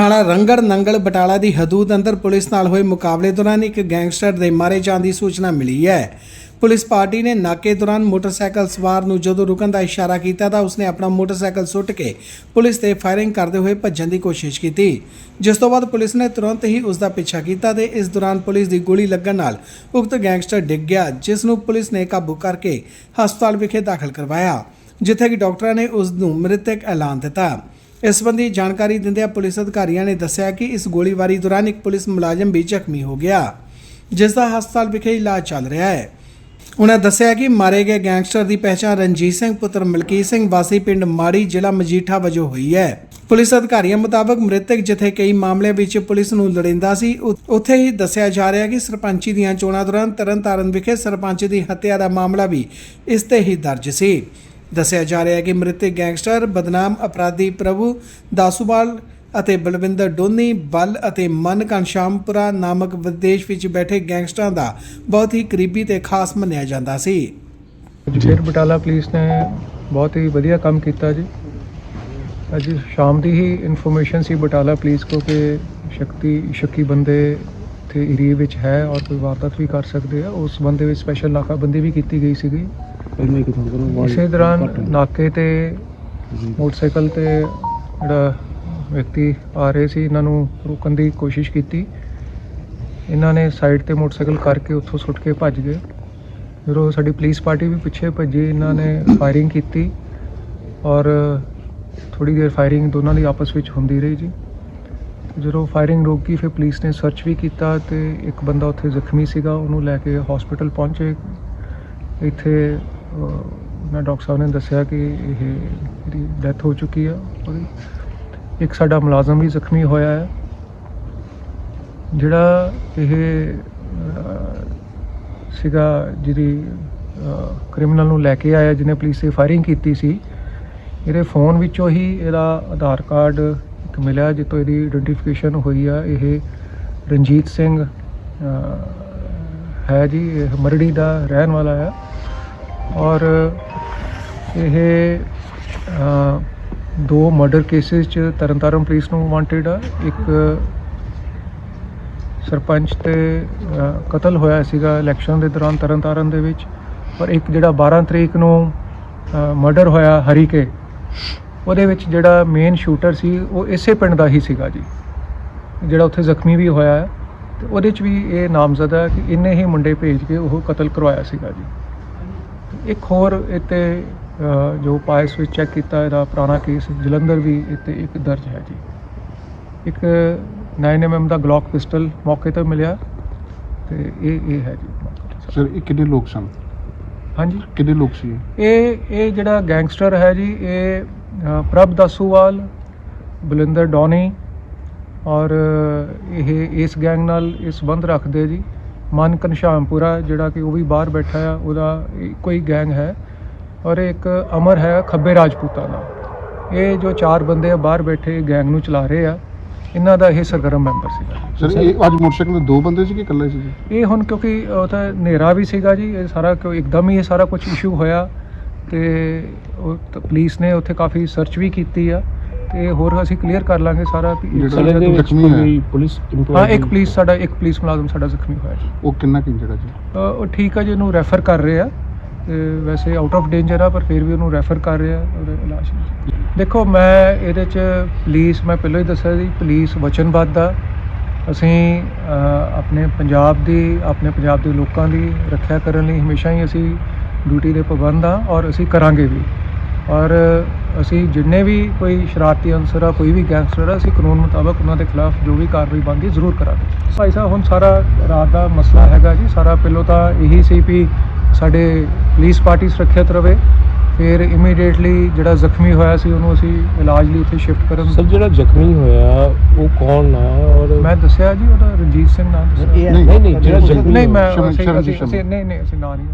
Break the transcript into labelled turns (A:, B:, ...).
A: ਥਾਣਾ ਰੰਗੜ ਨੰਗਲ ਬਟਾਲਾ ਦੀ ਹਦੂਦ ਅੰਦਰ ਪੁਲਿਸ ਨਾਲ ਹੋਏ ਮੁਕਾਬਲੇ ਦੌਰਾਨ ਇੱਕ ਗੈਂਗਸਟਰ ਦੇ ਮਾਰੇ ਜਾਣ ਦੀ ਸੂਚਨਾ ਮਿਲੀ ਹੈ। ਪੁਲਿਸ ਪਾਰਟੀ ਨੇ ਨਾਕੇ ਦੌਰਾਨ ਮੋਟਰਸਾਈਕਲ ਸਵਾਰ ਨੂੰ ਜਦੋਂ ਰੁਕਣ ਦਾ ਇਸ਼ਾਰਾ ਕੀਤਾ ਤਾਂ ਉਸਨੇ ਆਪਣਾ ਮੋਟਰਸਾਈਕਲ ਸੁੱਟ ਕੇ ਪੁਲਿਸ ਤੇ ਫਾਇਰਿੰਗ ਕਰਦੇ ਹੋਏ ਭੱਜਣ ਦੀ ਕੋਸ਼ਿਸ਼ ਕੀਤੀ। ਜਿਸ ਤੋਂ ਬਾਅਦ ਪੁਲਿਸ ਨੇ ਤੁਰੰਤ ਹੀ ਉਸ ਦਾ ਪਿੱਛਾ ਕੀਤਾ ਤੇ ਇਸ ਦੌਰਾਨ ਪੁਲਿਸ ਦੀ ਗੋਲੀ ਲੱਗਣ ਨਾਲ ਉਕਤ ਗੈਂਗਸਟਰ ਡਿੱਗ ਗਿਆ, ਜਿਸ ਨੂੰ ਪੁਲਿਸ ਨੇ ਕਾਬੂ ਕਰਕੇ ਹਸਪਤਾਲ ਵਿਖੇ ਦਾਖਲ ਕਰਵਾਇਆ, ਜਿੱਥੇ ਕਿ ਡਾਕਟਰਾਂ ਨੇ ਉਸ ਨੂੰ ਮ੍ਰਿਤਕ ਐਲਾਨ ਦਿੱਤਾ। ਇਸ ਸੰਬੰਧੀ ਜਾਣਕਾਰੀ ਦਿੰਦਿਆਂ ਪੁਲਿਸ ਅਧਿਕਾਰੀਆਂ ਨੇ ਦੱਸਿਆ ਕਿ ਇਸ ਗੋਲੀਬਾਰੀ ਦੌਰਾਨ ਇੱਕ ਪੁਲਿਸ ਮੁਲਾਜ਼ਮ ਵੀ ਜ਼ਖਮੀ ਹੋ ਗਿਆ, ਜਿਸ ਦਾ ਹਸਪਤਾਲ ਵਿਖੇ ਇਲਾਜ ਚੱਲ ਰਿਹਾ ਹੈ। ਉਹਨਾਂ ਦੱਸਿਆ ਕਿ ਮਾਰੇ ਗਏ ਗੈਂਗਸਟਰ ਦੀ ਪਹਿਚਾਣ ਰਣਜੀਤ ਸਿੰਘ, ਪੁੱਤਰ ਮਲਕੀਤ ਸਿੰਘ ਵਾਸੀ ਪਿੰਡ ਮਾੜੀ ਜ਼ਿਲ੍ਹਾ ਮਜੀਠਾ ਵਜੋਂ ਹੋਈ ਹੈ। ਪੁਲਿਸ ਅਧਿਕਾਰੀਆਂ ਮੁਤਾਬਕ ਮ੍ਰਿਤਕ ਜਿੱਥੇ ਕਈ ਮਾਮਲਿਆਂ ਵਿੱਚ ਪੁਲਿਸ ਨੂੰ ਲੜਿੰਦਾ ਸੀ ਉੱਥੇ ਹੀ ਦੱਸਿਆ ਜਾ ਰਿਹਾ ਕਿ ਸਰਪੰਚੀ ਦੀਆਂ ਚੋਣਾਂ ਦੌਰਾਨ ਤਰਨਤਾਰਨ ਵਿਖੇ ਸਰਪੰਚ ਦੀ ਹੱਤਿਆ ਦਾ ਮਾਮਲਾ ਵੀ ਇਸ ਤੇ ਹੀ ਦਰਜ ਸੀ। ਦੱਸਿਆ ਜਾ ਰਿਹਾ ਹੈ ਕਿ ਮ੍ਰਿਤਕ ਗੈਂਗਸਟਰ, ਬਦਨਾਮ ਅਪਰਾਧੀ ਪ੍ਰਭੂ ਦਾਸੂਵਾਲ ਅਤੇ ਬਲਵਿੰਦਰ ਡੋਨੀ, ਬਲ ਅਤੇ ਮਨ ਘਨਸ਼ਾਮਪੁਰਾ ਨਾਮਕ ਵਿਦੇਸ਼ ਵਿੱਚ ਬੈਠੇ ਗੈਂਗਸਟਰਾਂ ਦਾ ਬਹੁਤ ਹੀ ਕਰੀਬੀ ਤੇ ਖਾਸ ਮੰਨਿਆ ਜਾਂਦਾ ਸੀ।
B: ਫਿਰ ਬਟਾਲਾ ਪੁਲਿਸ ਨੇ ਬਹੁਤ ਹੀ ਵਧੀਆ ਕੰਮ ਕੀਤਾ ਜੀ। ਅੱਜ ਸ਼ਾਮ ਦੀ ਹੀ ਇਨਫੋਰਮੇਸ਼ਨ ਸੀ ਬਟਾਲਾ ਪੁਲਿਸ ਕੋ ਕਿ ਸ਼ਕਤੀ, ਸ਼ੱਕੀ ਬੰਦੇ ਤੇ ਏਰੀਏ ਵਿੱਚ ਹੈ ਔਰ ਕੋਈ ਵਾਰਦਾਤ ਵੀ ਕਰ ਸਕਦੇ ਆ। ਉਸ ਬੰਦੇ ਵਿੱਚ ਸਪੈਸ਼ਲ ਨਾਕਾਬੰਦੀ ਵੀ ਕੀਤੀ ਗਈ ਸੀਗੀ। ਇਸੇ ਦੌਰਾਨ ਨਾਕੇ ਤੇ ਮੋਟਰਸਾਈਕਲ ਤੇ ਜਿਹੜਾ ਵਿਅਕਤੀ ਆ ਰਹੇ ਸੀ ਇਹਨਾਂ ਨੂੰ ਰੋਕਣ ਦੀ ਕੋਸ਼ਿਸ਼ ਕੀਤੀ। ਇਹਨਾਂ ਨੇ ਸਾਈਡ ਤੇ ਮੋਟਰਸਾਈਕਲ ਕਰਕੇ ਉੱਥੋਂ ਸੁੱਟ ਕੇ ਭੱਜ ਗਏ। ਜਦੋਂ ਸਾਡੀ ਪੁਲਿਸ ਪਾਰਟੀ ਵੀ ਪਿੱਛੇ ਭੱਜੀ ਇਹਨਾਂ ਨੇ ਫਾਇਰਿੰਗ ਕੀਤੀ ਔਰ ਥੋੜੀ ਦੇਰ ਫਾਇਰਿੰਗ ਦੋਨਾਂ ਦੀ ਆਪਸ ਵਿੱਚ ਹੁੰਦੀ ਰਹੀ ਜੀ। ਜਦੋਂ ਫਾਇਰਿੰਗ ਰੁਕ ਫਿਰ ਪੁਲਿਸ ਨੇ ਸਰਚ ਵੀ ਕੀਤਾ ਤੇ ਇੱਕ ਬੰਦਾ ਉੱਥੇ ਜ਼ਖਮੀ ਸੀਗਾ ਉਹਨੂੰ ਲੈ ਕੇ ਹਸਪੀਟਲ ਪਹੁੰਚੇ। ਇੱਥੇ ਮੈਂ ਡਾਕਟਰ ਸਾਹਿਬ ਨੇ ਦੱਸਿਆ ਕਿ ਇਹ ਇਹਦੀ ਡੈਥ ਹੋ ਚੁੱਕੀ ਆ ਉਹਦੀ ਇੱਕ ਸਾਡਾ ਮੁਲਾਜ਼ਮ ਵੀ ਜ਼ਖਮੀ ਹੋਇਆ ਹੈ। ਜਿਹੜਾ ਇਹ ਸੀਗਾ ਜਿਹਦੀ ਕ੍ਰਿਮੀਨਲ ਨੂੰ ਲੈ ਕੇ ਆਇਆ, ਜਿਹਨੇ ਪੁਲਿਸ ਤੇ ਫਾਇਰਿੰਗ ਕੀਤੀ ਸੀ, ਇਹਦੇ ਫੋਨ ਵਿੱਚੋਂ ਹੀ ਇਹਦਾ ਆਧਾਰ ਕਾਰਡ ਇੱਕ ਮਿਲਿਆ ਜਿੱਤੋਂ ਇਹਦੀ ਆਇਡੈਂਟੀਫਿਕੇਸ਼ਨ ਹੋਈ ਆ। ਇਹ ਰਣਜੀਤ ਸਿੰਘ ਹੈ ਜੀ, ਇਹ ਮਰੜੀ ਦਾ ਰਹਿਣ ਵਾਲਾ ਹੈ ਔਰ ਇਹ ਦੋ ਮਰਡਰ ਕੇਸਿਸ ਚ ਤਰਨਤਾਰਨ ਪੁਲਿਸ ਨੂੰ ਵਾਂਟਡ ਆ। ਇੱਕ ਸਰਪੰਚ ਤੇ ਕਤਲ ਹੋਇਆ ਸੀਗਾ ਇਲੈਕਸ਼ਨ ਦੇ ਦੌਰਾਨ ਤਰਨਤਾਰਨ ਦੇ ਵਿੱਚ। ਔਰ ਇੱਕ ਜਿਹੜਾ 12 ਤਰੀਕ ਨੂੰ ਮਰਡਰ ਹੋਇਆ ਹਰੀਕੇ, ਉਹਦੇ ਵਿੱਚ ਜਿਹੜਾ ਮੇਨ ਸ਼ੂਟਰ ਸੀ, ਉਹ ਇਸੇ ਪਿੰਡ ਦਾ ਹੀ ਸੀਗਾ ਜੀ। ਜਿਹੜਾ ਉੱਥੇ ਜ਼ਖਮੀ ਵੀ ਹੋਇਆ ਹੈ। ਤੇ ਉਹਦੇ 'ਚ ਵੀ ਇਹ ਨਾਮਜ਼ਦ ਹੈ ਕਿ ਇੰਨੇ ਹੀ ਮੁੰਡੇ ਭੇਜ ਕੇ ਉਹ ਕਤਲ ਕਰਵਾਇਆ ਸੀਗਾ ਜੀ। ਇੱਕ ਹੋਰ ਇੱਥੇ ਜੋ ਪਾਇਸ ਵਿੱਚ ਚੈੱਕ ਕੀਤਾ ਇਹਦਾ ਪੁਰਾਣਾ ਕੇਸ ਜਲੰਧਰ ਵੀ ਇੱਥੇ ਇੱਕ ਦਰਜ ਹੈ ਜੀ। ਇੱਕ 9mm ਦਾ ਗਲੌਕ ਪਿਸਟਲ ਮੌਕੇ ਤੇ ਮਿਲਿਆ ਤੇ ਇਹ ਇਹ ਹੈ ਜੀ।
C: ਸਰ ਇਹ ਕਿੰਨੇ ਲੋਕ ਸਨ?
B: ਹਾਂਜੀ।
C: ਕਿੰਨੇ ਲੋਕ ਸੀ ਇਹ?
B: ਇਹ ਜਿਹੜਾ ਗੈਂਗਸਟਰ ਹੈ ਜੀ ਇਹ ਪ੍ਰਭ ਦਸੂਵਾਲ ਬਲਿੰਦਰ ਡੋਨੀ ਔਰ ਇਹ ਇਸ ਗੈਂਗ ਨਾਲ ਇਹ ਸੰਬੰਧ ਰੱਖਦੇ ਜੀ। ਮਨ ਘਨਸ਼ਾਮਪੁਰਾ ਜਿਹੜਾ ਕਿ ਉਹ ਵੀ ਬਾਹਰ ਬੈਠਾ ਆ ਉਹਦਾ ਹੀ ਗੈਂਗ ਹੈ ਔਰ ਇੱਕ ਅਮਰ ਹੈ ਖੱਬੇ ਰਾਜਪੂਤਾਂ ਦਾ। ਇਹ ਜੋ ਚਾਰ ਬੰਦੇ ਆ ਬਾਹਰ ਬੈਠੇ ਗੈਂਗ ਨੂੰ ਚਲਾ ਰਹੇ ਆ ਇਹਨਾਂ ਦਾ ਇਹ ਸਰਗਰਮ ਮੈਂਬਰ ਸੀਗਾ।
C: ਸਰ ਇਹ ਅੱਜ ਮੋਟਰਸਾਈਕਲ ਤੇ ਦੋ ਬੰਦੇ ਸੀ ਕਿ ਇਕੱਲੇ ਸੀ
B: ਇਹ ਹੁਣ ਕਿਉਂਕਿ ਉਹ ਤਾਂ ਹਨੇਰਾ ਵੀ ਸੀਗਾ ਜੀ ਇਹ ਸਾਰਾ ਕਿਉਂ ਇੱਕਦਮ ਹੀ ਇਹ ਸਾਰਾ ਕੁਝ ਇਸ਼ੂ ਹੋਇਆ ਤੇ ਉਹ ਪੁਲਿਸ ਨੇ ਉੱਥੇ ਕਾਫੀ ਸਰਚ ਵੀ ਕੀਤੀ ਆ। ਤੇ ਹੋਰ ਅਸੀਂ ਕਲੀਅਰ ਕਰ ਲਾਂਗੇ ਸਾਰਾ ਵੀ
C: ਜ਼ਖਮੀ ਹੈ
D: ਪੁਲਿਸ
B: ਹਾਂ ਇੱਕ ਪੁਲਿਸ ਸਾਡਾ ਇੱਕ ਪੁਲਿਸ ਮੁਲਾਜ਼ਮ ਸਾਡਾ ਜ਼ਖਮੀ ਹੋਇਆ ਜੀ।
C: ਉਹ ਕਿੰਨਾ ਕਿ ਜਿਹੜਾ ਜੀ?
B: ਅ, ਉਹ ਠੀਕ ਆ ਜੀ ਉਹਨੂੰ ਰੈਫਰ ਕਰ ਰਹੇ ਆ। ਤੇ ਵੈਸੇ ਆਊਟ ਆਫ ਡੇਂਜਰ ਆ ਪਰ ਫਿਰ ਵੀ ਉਹਨੂੰ ਰੈਫਰ ਕਰ ਰਹੇ ਆ ਉਹਦੇ ਇਲਾਜ ਲਈ ਦੇਖੋ ਮੈਂ ਇਹਦੇ ਚ ਪੁਲਿਸ ਮੈਂ ਪਹਿਲਾਂ ਹੀ ਦੱਸਿਆ ਸੀ ਪੁਲਿਸ ਵਚਨਬੱਧ ਆ। ਅਸੀਂ ਅ, ਆਪਣੇ ਪੰਜਾਬ ਦੀ ਆਪਣੇ ਪੰਜਾਬ ਦੇ ਲੋਕਾਂ ਦੀ ਰੱਖਿਆ ਕਰਨ ਲਈ ਹਮੇਸ਼ਾ ਹੀ ਅਸੀਂ ਡਿਊਟੀ ਦੇ ਪਾਬੰਦ ਆ ਔਰ ਅਸੀਂ ਕਰਾਂਗੇ ਵੀ। ਔਰ ਅਸੀਂ ਜਿੰਨੇ ਵੀ ਕੋਈ ਸ਼ਰਾਰਤੀ ਅਨਸਰ ਆ ਕੋਈ ਵੀ ਗੈਂਗਸਟਰ ਆ ਅਸੀਂ ਕਾਨੂੰਨ ਮੁਤਾਬਕ ਉਹਨਾਂ ਦੇ ਖਿਲਾਫ ਜੋ ਵੀ ਕਾਰਵਾਈ ਬਣਦੀ ਜ਼ਰੂਰ ਕਰਾਂਗੇ। ਭਾਈ ਸਾਹਿਬ ਹੁਣ ਸਾਰਾ ਰਾਤ ਦਾ ਮਸਲਾ ਹੈਗਾ ਜੀ। ਸਾਰਾ ਪਹਿਲੋਂ ਤਾਂ ਇਹੀ ਸੀ ਵੀ ਸਾਡੇ ਪੁਲਿਸ ਪਾਰਟੀ ਸੁਰੱਖਿਅਤ ਰਵੇ ਫਿਰ ਇਮੀਡੀਏਟਲੀ ਜਿਹੜਾ ਜ਼ਖਮੀ ਹੋਇਆ ਸੀ ਉਹਨੂੰ ਅਸੀਂ ਇਲਾਜ ਲਈ ਉੱਥੇ ਸ਼ਿਫਟ ਕਰਨ
D: ਸਰ ਜਿਹੜਾ ਜ਼ਖਮੀ ਹੋਇਆ ਉਹ ਕੌਣ ਆ ਔਰ
B: ਮੈਂ ਦੱਸਿਆ ਜੀ ਉਹਦਾ ਰਣਜੀਤ ਸਿੰਘ ਨਾਮ ਦੱਸਿਆ।
C: ਨਹੀਂ,
D: ਨਹੀਂ ਨਹੀਂ ਜਿਹੜਾ
C: ਨਹੀਂ,
D: ਜ਼ਖਮੀ
B: ਨਹੀਂ ਮੈਂ ਅਸੀਂ ਨਹੀਂ ਨਹੀਂ ਅਸੀਂ ਨਾਂ ਨਹੀਂ